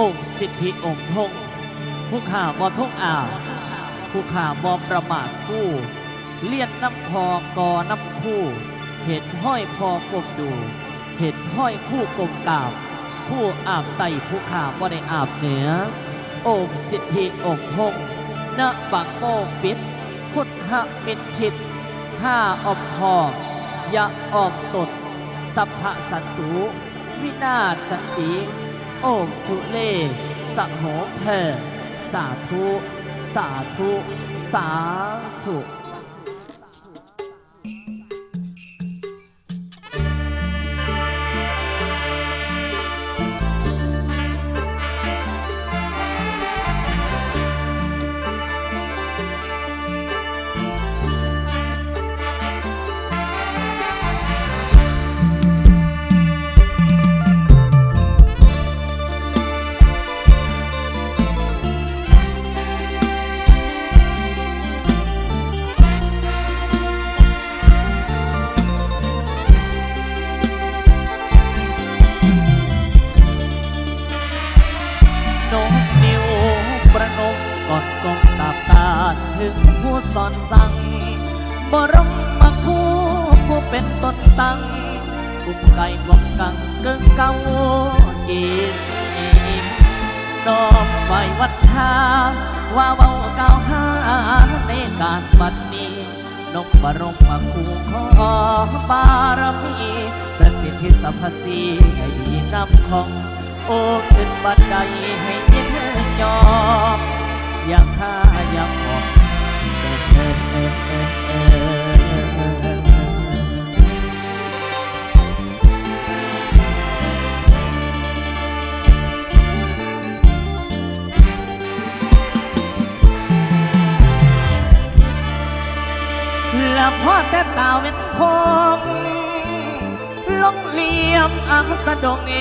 องค์สิทธิองค์พงผู้ข่าบ่ทุ่งอ่าวผู้ข่าบ่ประมาทคู่เลียนน้ำพอกอน้ำคู่ เห็นห้อยพอกลมดู เห็นห้อยคู่กลมกาบผู้อาบไตผู้ข่าบ่ได้อาบเหนือโอมสิทธิองค์พงณบังโมปิดพุทธมินชิตข้าอมพอยะออมตดสัพพะสันตุ วินาศสันติ โอมทุเลสโหเพสาธุ สาธุ สาธุ lót tăng cùng cày vòng cẳng cơn cao kỳ em đó phải vật tha qua bao cao ha để cạn bật đi นกบรมมาคูขอบารมีประสิทธิสัพพสีให้ดีนำของ โอ้ขึ้นบันไดให้ยิ้มยอมอย่างข้าอย่างของเธอ ล้วพ่อแต่ตาเป็นพงลงเหลี่ยมอังสะดงเอ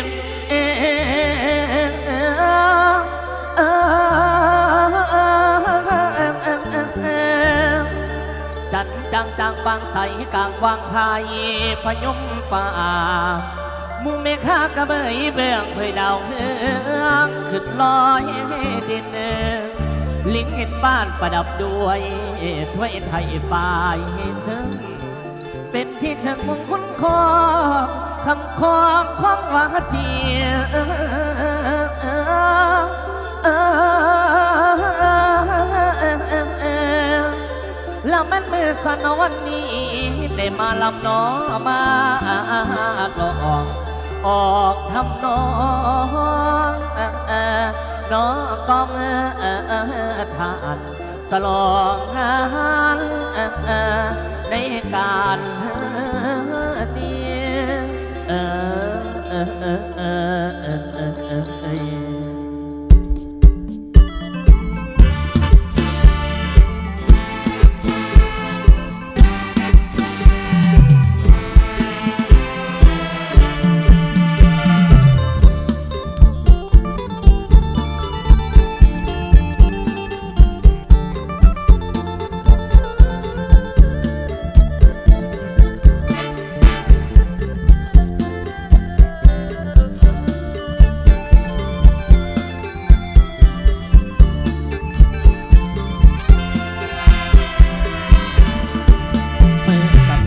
งเอจันจังจังบางใสกลางวางพายพยมป่ามุงเมฆากระเบยเบื้องเผยดาวเฮืองขึ้นลอยดินเอ ลิงเห็นบ้านประดับด้วยถ้วยไทยปลายถึง เป็นที่ถึงมงคลของคำคองของวาจีแล้วมันมือสันวันนี้ ได้มาลำน้องมากลองออกทำน้อง น้องกองทานสลองงานในการ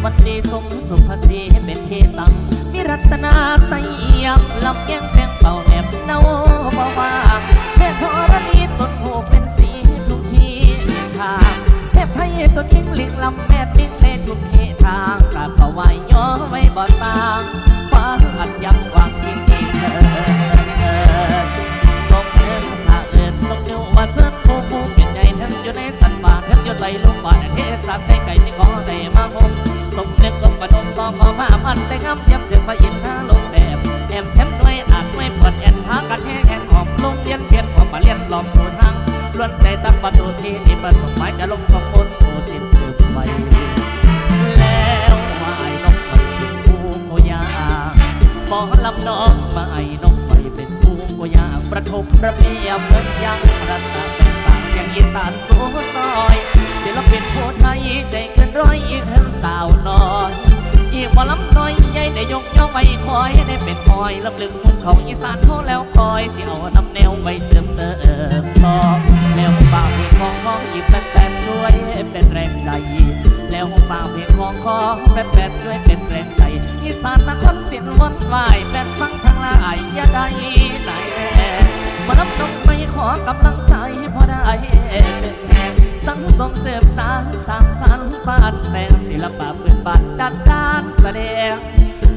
สัตว์วันดีสมสุภาษีให้เป็นเทตัง มีรัตนาไตยับลำแยงแพงเป่าแนบเนาบ่ว่าเทพธรณีต้นโพเป็นสีทุกทีทางเทพไทยต้นยิงลิงลำแม่ดิ้งในทุกเททางกราบเขาไหวย่อไว้บ่ตางฟ้าอัดยังว น้องมาไอ้นกไปเป็นผู้โกยาประทมระเบียบเมืองยังรัตนาเป็นสางเสียงอีสานสูซอยศิลปินผู้ไทยใจเกินร้อยอีกเห็นสาวน้อยอีกบ่ลำน้อยใหญ่ได้ยกย่องไว้คอยได้เป็นคอยลำลึกมุมของอีสานโทแล้วคอยสิเอาน้ำแนวไว้เติมเติมต่อแล้วฝากเพลงของน้องอีกแฟนๆช่วยเป็นแรงใจ แล้วฝากเพลงของขอแฟนๆช่วยเป็นแรงใจ อีสานนครเสียงวนไหวแฟนฟังทางลายอย่าได้ไหนมารับนกไม่ขอกำลังใจพอได้เป็นแห่สังสมเสพสารสามสารฟาดแต่งศิลปะพื้นบ้านดัดด้านแสดง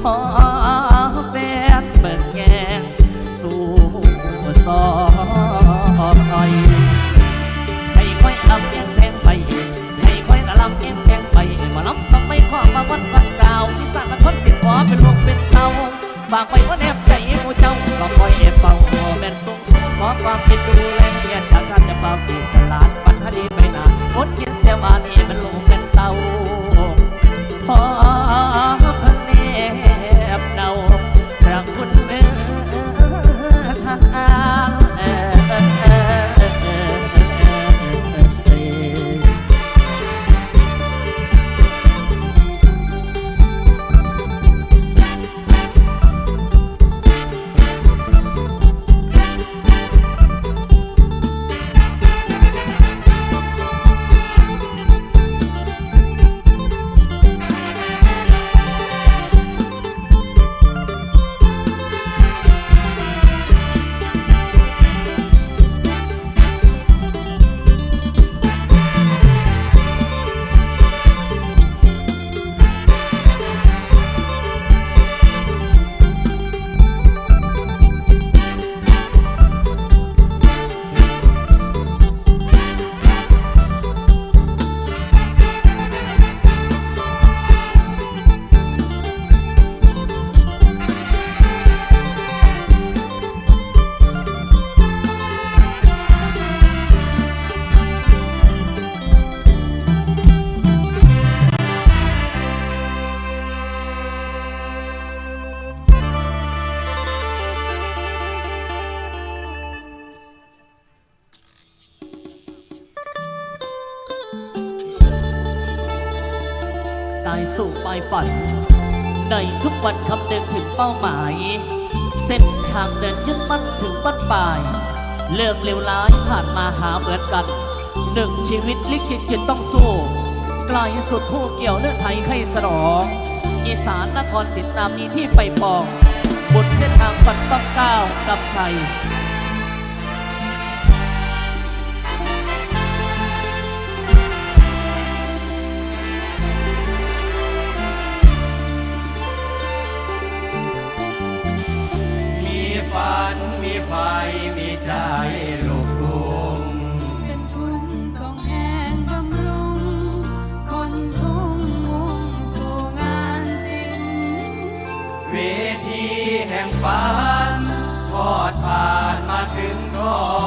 ขอ ฝากไว้ว่าแนบใจหมูเจ้าก็คอยเอฟเป่าแม่นสูงสูงขอความเป็นดูแลเกียรติทางการจะเป่าตีตลาดปัญหาดีไปนาคนกินเสียว่านี่เป็ ฝัน ในทุกวันคำนึงถึงเป้าหมาย เส้นทางเดินยึดมั่นถึงบ้านปลาย เริ่มเลวร้ายผ่านมาหาเหมือนกันหนึ่งชีวิตลิขิตจิตต้องสู้ไกลสุดคู่เกี่ยวเลือดไทยไข่สนองอีสานนครศรีนามนี้ที่ไปปอง บนเส้นทางฝันต้องก้าวกับชัย แห่งฝันทอดผ่านมาถึงทอ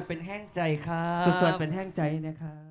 นเป็นแห้งใจครับสวดเป็นแห้งใจนะครับ